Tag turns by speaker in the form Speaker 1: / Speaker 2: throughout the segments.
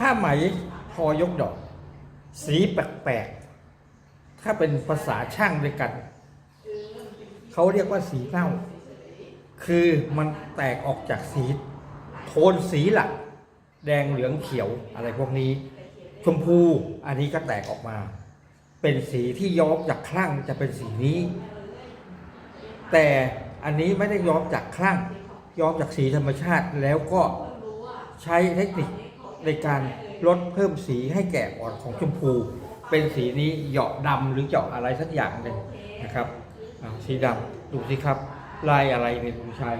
Speaker 1: ผ้าไหมทอยกดอก สีแปลกๆ ถ้าเป็นภาษาช่างด้วยกัน เขาเรียกว่าสีเน่า คือมันแตกออกจากสี โทนสีหลัก แดงเหลืองเขียวอะไรพวกนี้ ชมพูอันนี้ก็แตกออกมา เป็นสีที่ย้อมจากคลั่งจะเป็นสีนี้ แต่อันนี้ไม่ได้ย้อมจากคลั่งย้อมจากสีธรรมชาติแล้วก็ใช้เทคนิค ในการลดเพิ่มสีให้แก่อ่อนของชมพู เป็นสีนี้เหยาะดำหรือเหยาะอะไรสักอย่างหนึ่งนะครับสีดำดูสิครับ ลายอะไรเนี่ยคุณชาย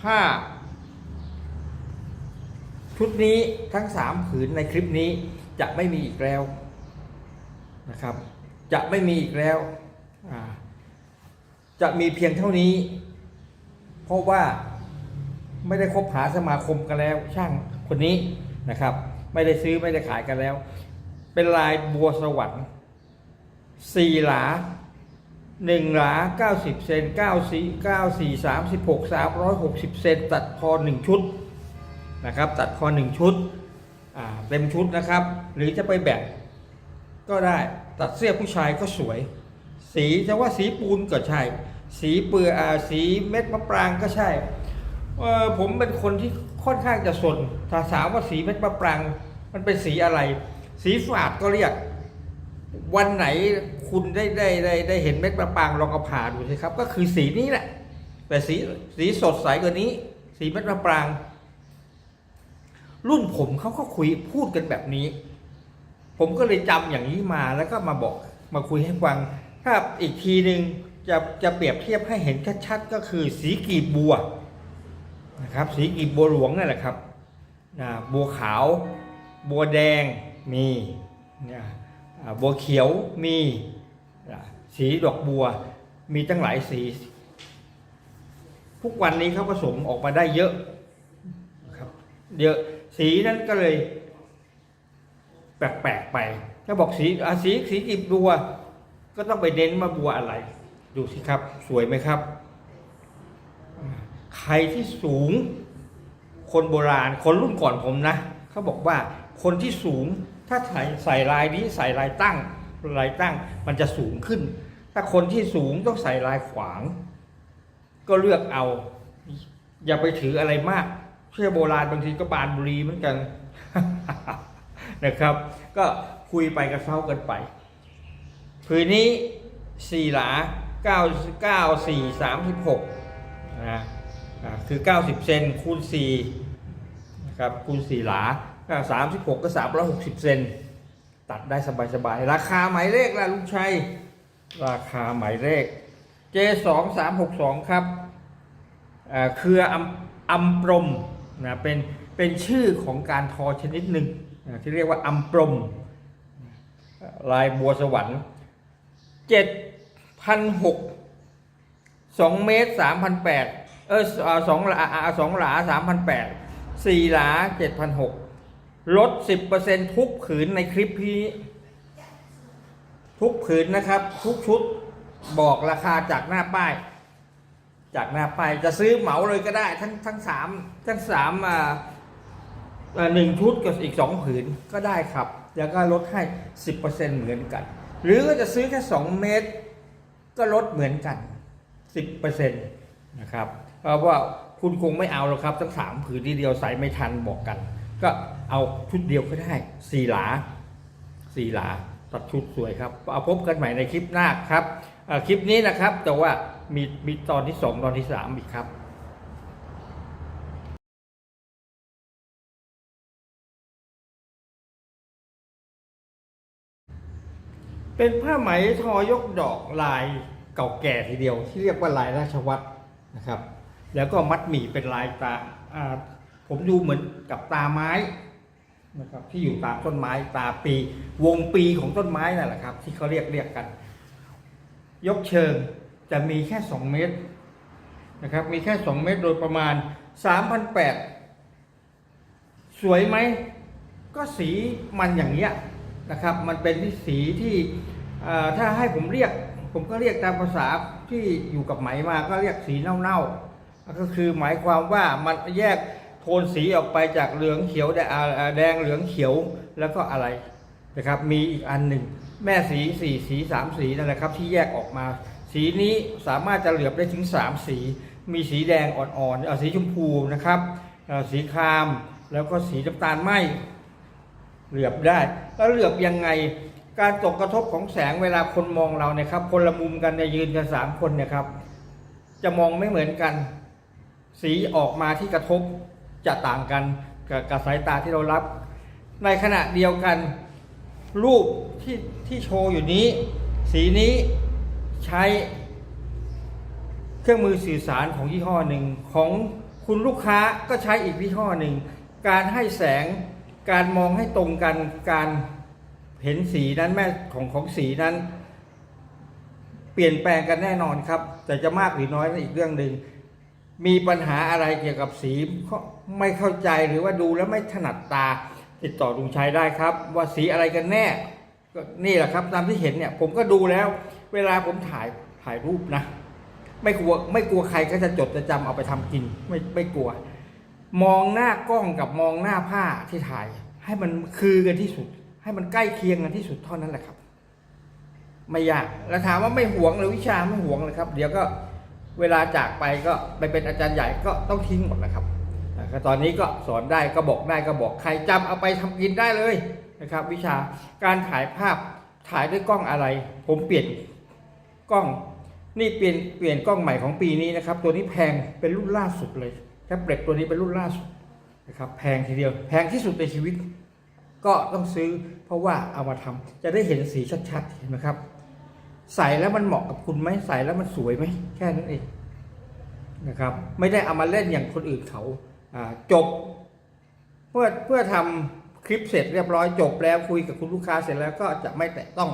Speaker 1: ผ้า ชุดนี้ทั้งสามผืนในคลิปนี้จะไม่มีอีกแล้วนะครับ จะไม่มีอีกแล้ว จะมีเพียงเท่านี้ เพราะว่า ไม่ได้คบหาสมาคมกันแล้ว ช่างคนนี้นะครับ ไม่ได้ซื้อไม่ได้ขายกันแล้ว เป็นลายบัวสวรรค์สี่หลาหนึ่งหลาเก้าสิบเซนเก้าสี่เก้าสี่สามสิบหกสามร้อยหกสิบเซนตัดพอหนึ่งชุดนะครับ ตัดพอหนึ่งชุดเต็มชุดนะครับ หรือจะไปแบ่งก็ได้ตัดเสื้อผู้ชายก็สวย สีจะว่าสีปูนก็ใช่ สีเปลืออาสีเม็ดมะปรางก็ใช่ เออผมเป็นคนที่ค่อนข้างจะสนถ้าถามว่าสีเม็ดมะปรางมันเป็นสีอะไร สีฝาดก็เรียก วันไหนคุณได้ได้ได้ได้เห็นเม็ดมะปรางลองเอาผ่าดูสิครับ ก็คือสีนี้แหละ แต่สีสีสดใสกว่านี้ สีเม็ดมะปราง รุ่นผมเขาก็คุยพูดกันแบบนี้ ผมก็เลยจำอย่างนี้มาแล้วก็มาบอกมาคุยให้ฟัง ถ้าอีกทีหนึ่งจะจะเปรียบเทียบให้เห็นชัดๆก็คือสีกีบบัว นะครับ สีกีบบัวหลวงนั่นแหละครับอ่าบัวขาว บัวแดงมีนี่ยอ่าบัวเขียวมีสีดอกบัวมีตั้งหลายสี ทุกวันนี้เขาผสมออกมาได้เยอะครับเยอะสีนั้นก็เลย แปลกๆไปถ้าบอกสีสีสีกีบบัว ก็ต้องไปเน้นมาบัวอะไร ดูสิครับ สวยไหมครับ ใครที่สูง คนโบราณ คนรุ่นก่อนผมนะเขาบอกว่าคนที่สูงถ้าใส่ใส่ลายนี้ใส่ลายตั้งลายตั้งมันจะสูงขึ้น ถ้าคนที่สูงต้องใส่ลายขวาง ก็เลือกเอา อย่าไปถืออะไรมาก เชื่อโบราณบางทีก็บานบุรีเหมือนกันนะครับ ก็คุยไปกระเซ้ากันไปผืนนี้สี่หลาเก้าเก้าสี่สามสิบหกนะ คือเก้าสิบเซนคูณสี่นะครับคูณสี่หลาก็สามสิบหกก็สามร้อยหกสิบเซนตัดได้สบายๆ ราคาหมายเลขล่ะลุงชัย ราคาหมายเลข J สองสามหกสองครับเครืออัมปรมนะเป็นเป็นชื่อของการทอชนิดหนึ่งที่เรียกว่าอัมปรม ลายบัวสวรรค์เจ็ดพันหกสองเมตรสามพันแปด เออสองหลาสองหลาสามพันแปดสี่หลาเจ็ดพันหกลดสิบเปอร์เซ็นทุกผืนในคลิปนี้ทุกผืนนะครับ ทุกชุดบอกราคาจากหน้าป้าย จากหน้าป้ายจะซื้อเหมาเลยก็ได้ ทั้งทั้งสามทั้งสามอ่าหนึ่งชุดกับอีกสองผืนก็ได้ครับ แล้วก็ลดให้10%เปอร์เซ็นเหมือนกัน หรือก็จะซื้อแค่2เมตร ก็ลดเหมือนกัน10%นะครับเพราะ ว่าคุณคงไม่เอาหรอกครับทั้งสามผืนทีเดียวใส่ไม่ทันบอกกัน ก็เอาชุดเดียวก็ได้สี่หลาสี่หลาตัดชุดสวยครับเอาพบกันใหม่ในคลิปหน้าครับคลิปนี้นะครับ แต่ว่ามีมีตอนที่สองตอนที่สามอีกครับเป็นผ้าไหมทอยกดอกลายเก่าแก่ทีเดียว ที่เรียกว่าลายราชวัตรนะครับ แล้วก็มัดหมี่เป็นลายตาผมดูเหมือนกับตาไม้นะครับที่อยู่ตามต้นไม้ตาปี วงปีของต้นไม้นั่นแหละครับ ที่เขาเรียกเรียกกัน ยกเชิงจะมีแค่ 2 เมตรนะครับ มีแค่ 2 เมตรโดยประมาณ 3,800 สวยไหม ก็สีมันอย่างเนี้ยนะครับ มันเป็นที่สีที่ถ้าให้ผมเรียก ผมก็เรียกตามภาษาที่อยู่กับไหมมาก็เรียกสีเน่าๆ ก็คือหมายความว่ามันแยกโทนสีออกไปจากเหลืองเขียวแดงเหลืองเขียวแล้วก็อะไรนะครับ มีอีกอันหนึ่ง แม่สีสี่สีสามสีนั่นแหละครับ ที่แยกออกมา สีนี้สามารถจะเหลือบได้ถึงสามสี มีสีแดงอ่อนๆสีชมพูนะครับสีครามแล้วก็สีน้ำตาลไหมเหลือบได้ แล้วเหลือบยังไงการตกกระทบของแสงเวลาคนมองเราเนี่ยครับ คนละมุมกันเนี่ยยืนกันสามคนเนี่ยครับ จะมองไม่เหมือนกัน สีออกมาที่กระทบจะต่างกันกับกับสายตาที่เรารับ ในขณะเดียวกัน รูปที่ที่โชว์อยู่นี้ สีนี้ใช้เครื่องมือสื่อสารของยี่ห้อหนึ่งของคุณลูกค้าก็ใช้อีกยี่ห้อหนึ่ง การให้แสงการมองให้ตรงกันการเห็นสีนั้นแม่ของของสีนั้น เปลี่ยนแปลงกันแน่นอนครับ แต่จะมากหรือน้อยนั่นอีกเรื่องหนึ่ง มีปัญหาอะไรเกี่ยวกับสีไม่เข้าใจหรือว่าดูแล้วไม่ถนัดตา ติดต่อลุงชัยได้ครับ ว่าสีอะไรกันแน่ก็นี่แหละครับตามที่เห็นเนี่ยผมก็ดูแล้ว เวลาผมถ่ายถ่ายรูปนะ ไม่กลัวไม่กลัวใครก็จะจดจะจำเอาไปทำกินไม่ไม่กลัว มองหน้ากล้องกับมองหน้าผ้าที่ถ่าย ให้มันคือกันที่สุด ให้มันใกล้เคียงกันที่สุดเท่านั้นแหละครับ ไม่ยากแล้วถามว่าไม่หวงหรือวิชาไม่หวงเลยครับ เดี๋ยวก็ เวลาจากไปก็ไปเป็นอาจารย์ใหญ่ก็ต้องทิ้งหมดนะครับตอนนี้ก็สอนได้ก็บอกได้ก็บอกใครจำเอาไปทำกินได้เลยนะครับ วิชาการถ่ายภาพถ่ายด้วยกล้องอะไร ผมเปลี่ยนกล้องนี่เปลี่ยนเปลี่ยนกล้องใหม่ของปีนี้นะครับ ตัวนี้แพงเป็นรุ่นล่าสุดเลยแท็บเล็ตตัวนี้เป็นรุ่นล่าสุดนะครับ แพงทีเดียวแพงที่สุดในชีวิต ก็ต้องซื้อเพราะว่าเอามาทำจะได้เห็นสีชัดๆเห็นไหมครับ ใส่แล้วมันเหมาะกับคุณไหมใส่แล้วมันสวยไหมแค่นั้นเองนะครับ ไม่ได้เอามาเล่นอย่างคนอื่นเขาจบ เพื่อเพื่อทำคลิปเสร็จเรียบร้อยจบแล้วคุยกับคุณลูกค้าเสร็จแล้วก็จะไม่แตะต้อง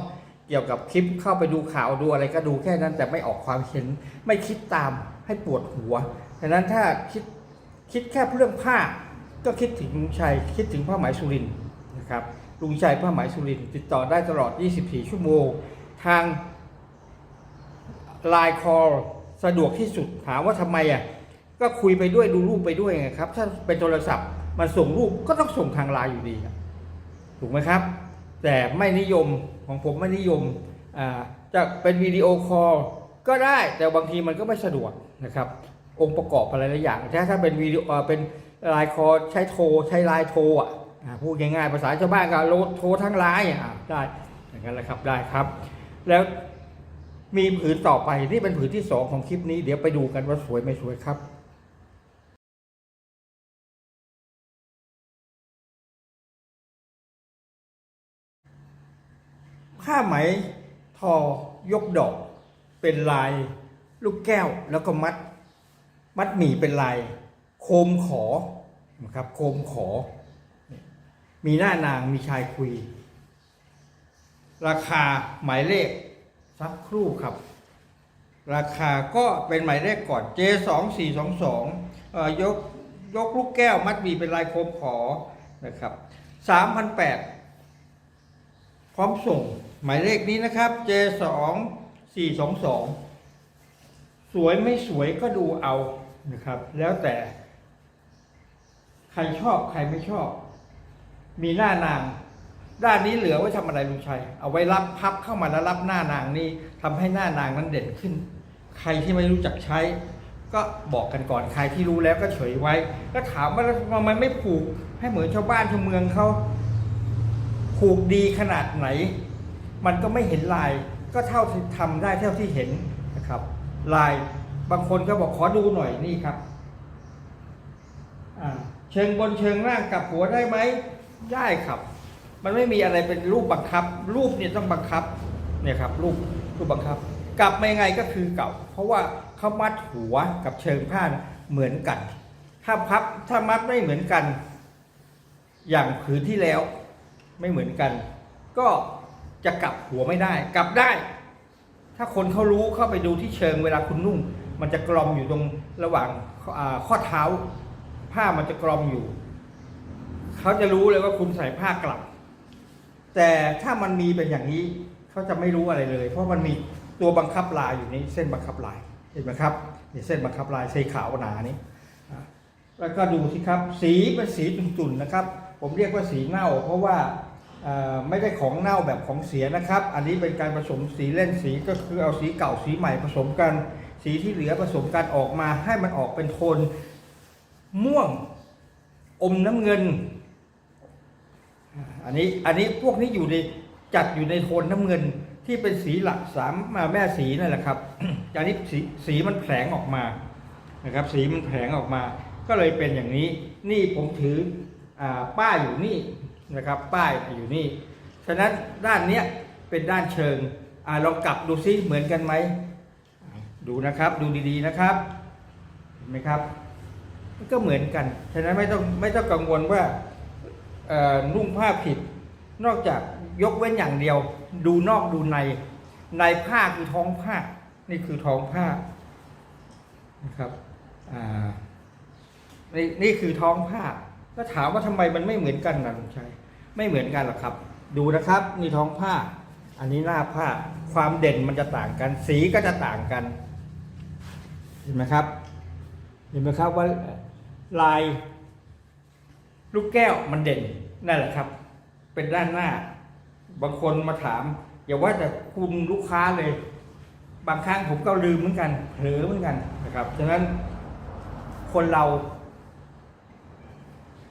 Speaker 1: เกี่ยวกับคลิปเข้าไปดูข่าวดูอะไรก็ดูแค่นั้น แต่ไม่ออกความเห็นไม่คิดตามให้ปวดหัวดังนั้นถ้าคิดคิดแค่เรื่องผ้า ก็คิดถึงลุงชัยคิดถึงผ้าไหมสุรินทร์นะครับลุงชัยผ้าไหมสุรินทร์ติดต่อได้ตลอด 24 ชั่วโมง ทาง ไลน์คอลสะดวกที่สุดถามว่าทำไมอะก็คุยไปด้วยดูรูปไปด้วยไงครับ ถ้าเป็นโทรศัพท์มันส่งรูปก็ต้องส่งทางไลน์อยู่ดีถูกไหมครับ แต่ไม่นิยมของผมไม่นิยมอ่าจะเป็นวิดีโอคอลก็ได้แต่บางทีมันก็ไม่สะดวกนะครับ องค์ประกอบอะไรหลายอย่างถ้าถ้าเป็นวิดีโอเป็นไลน์คอลใช้โทรใช้ไลน์โทรอะพูดง่ายๆภาษาชาวบ้านก็โลดโทรทั้งไลน์อะได้อย่างนั้นแหละครับได้ครับ แล้ว มีผืนต่อไปนี่เป็นผืนที่สองของคลิปนี้เดี๋ยวไปดูกันว่าสวยไม่สวยครับผ้าไหมทอยกดอก เป็นลายลูกแก้วแล้วก็มัด มัดหมี่เป็นลาย โคมขอนะครับ โคมขอ มีหน้านางมีชายคุย ราคาหมายเลข สักครู่ครับ ราคาก็เป็นหมายเลขก่อน J สองสี่สองสองยกยกลูกแก้วมัดหมี่เป็นลายโคมขอนะครับสามพันแปดพร้อมส่งหมายเลขนี้นะครับ J สองสี่สองสองสวยไม่สวยก็ดูเอานะครับ แล้วแต่ ใครชอบใครไม่ชอบ มีหน้านาง ด้านนี้เหลือไว้ทำอะไรลุงชัย เอาไว้รับพับเข้ามาแล้วรับหน้านางนี่ทำให้หน้านางนั้นเด่นขึ้น ใครที่ไม่รู้จักใช้ ก็บอกกันก่อนใครที่รู้แล้วก็เฉยไว้ก็ถามว่าทำไมไม่ผูก ให้เหมือนชาวบ้านชาวเมืองเขาผูกดีขนาดไหน มันก็ไม่เห็นลาย ก็เท่าที่ทำได้เท่าที่เห็นนะครับ ลายบางคนก็บอกขอดูหน่อยนี่ครับเชิงบนเชิงล่างกลับหัวได้ไหมได้ครับ มันไม่มีอะไรเป็นรูปบังคับ รูปเนี่ยต้องบังคับเนี่ยครับรูปรูปบังคับ กลับมายังไงก็คือเก่า เพราะว่าเขามัดหัวกับเชิงผ้าเหมือนกัน ถ้าพับถ้ามัดไม่เหมือนกัน อย่างผืนที่แล้วไม่เหมือนกัน ก็จะกลับหัวไม่ได้ กลับได้ ถ้าคนเขารู้เข้าไปดูที่เชิงเวลาคุณนุ่ง มันจะกลอมอยู่ตรงระหว่างข้อขอเท้า ผ้ามันจะกลอมอยู่เขาจะรู้เลยว่าคุณใส่ผ้ากลับ แต่ถ้ามันมีเป็นอย่างนี้เขาจะไม่รู้อะไรเลย เพราะมันมีตัวบังคับลายอยู่ในเส้นบังคับลายเห็นไหมครับนี่เส้นบังคับลายสีขาวหนานี้แล้วก็ดูสิครับ สีเป็นสีตุ่นๆนะครับ ผมเรียกว่าสีเน่า เพราะว่าไม่ได้ของเน่าแบบของเสียนะครับ อันนี้เป็นการผสมสีเล่นสีก็คือเอาสีเก่าสีใหม่ผสมกัน สีที่เหลือผสมกันออกมาให้มันออกเป็นโทนม่วงอมน้ำเงิน อันนี้อันนี้พวกนี้อยู่ในจัดอยู่ในโทนน้ำเงินที่เป็นสีหลักสามมาแม่สีนั่นแหละครับอันนี้สีสีมันแผลงออกมานะครับ สีมันแผลงออกมา ก็เลยเป็นอย่างนี้ นี่ผมถืออป้ายอยู่นี่นะครับ ป้ายอยู่นี่ ฉะนั้นด้านเนี้ยเป็นด้านเชิงอาลองกลับดูซิเหมือนกันไหมดูนะครับดูดีๆนะครับเห็นไหมครับก็เหมือนกัน ฉะนั้นไม่ต้องไม่ต้องกังวลว่า นุ่งผ้าผิด นอกจากยกเว้นอย่างเดียว ดูนอกดูใน ในผ้าคือท้องผ้า นี่คือท้องผ้านะครับนี่นี่คือท้องผ้า ก็ถามว่าทำไมมันไม่เหมือนกันนะลุงชัยไม่เหมือนกันหรอกครับ ดูนะครับนี่ท้องผ้า อันนี้หน้าผ้า ความเด่นมันจะต่างกัน สีก็จะต่างกัน เห็นไหมครับ เห็นไหมครับว่าลาย ลูกแก้วมันเด่นนั่นแหละครับ เป็นด้านหน้า บางคนมาถาม อย่าว่าแต่คุณลูกค้าเลย บางครั้งผมก็ลืมเหมือนกันเผลอเหมือนกันนะครับฉะนั้นคนเรา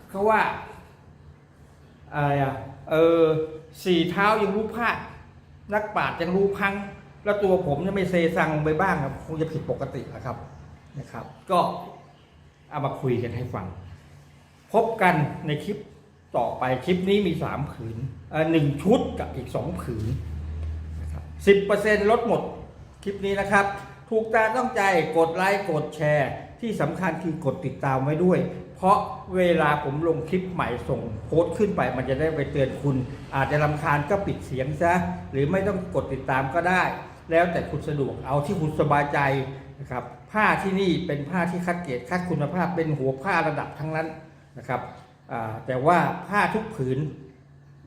Speaker 1: เขาว่าอะไรอะเออสี่เท้ายังรู้พลาดนักปราชญ์ยังรู้พัง แล้วตัวผมจะไม่เซซังไปบ้างครับคงจะผิดปกตินะครับนะครับ ก็เอามาคุยกันให้ฟัง พบกันในคลิปต่อไปคลิปนี้มีสามผืนหนึ่งชุดกับอีกสองผืนสิบเปอร์เซ็นลดหมดคลิปนี้นะครับ ถูกตาต้องใจกดไลค์กดแชร์ ที่สำคัญคือกดติดตามไว้ด้วย เพราะเวลาผมลงคลิปใหม่ส่งโพสต์ขึ้นไป มันจะได้ไปเตือนคุณ อาจจะรำคาญก็ปิดเสียงซะ หรือไม่ต้องกดติดตามก็ได้ แล้วแต่คุณสะดวกเอาที่คุณสบายใจนะครับผ้าที่นี่เป็นผ้าที่คัดเกรดคัดคุณภาพเป็นหัวผ้าระดับทั้งนั้น นะครับแต่ว่าผ้าทุกผืน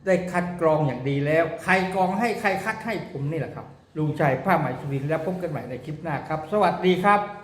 Speaker 1: ได้คัดกรองอย่างดีแล้ว ใครกรองให้ใครคัดให้ผมนี่แหละครับลุงชัยผ้าไหมสุรินทร์แล้วพบกันใหม่ในคลิปหน้าครับ สวัสดีครับ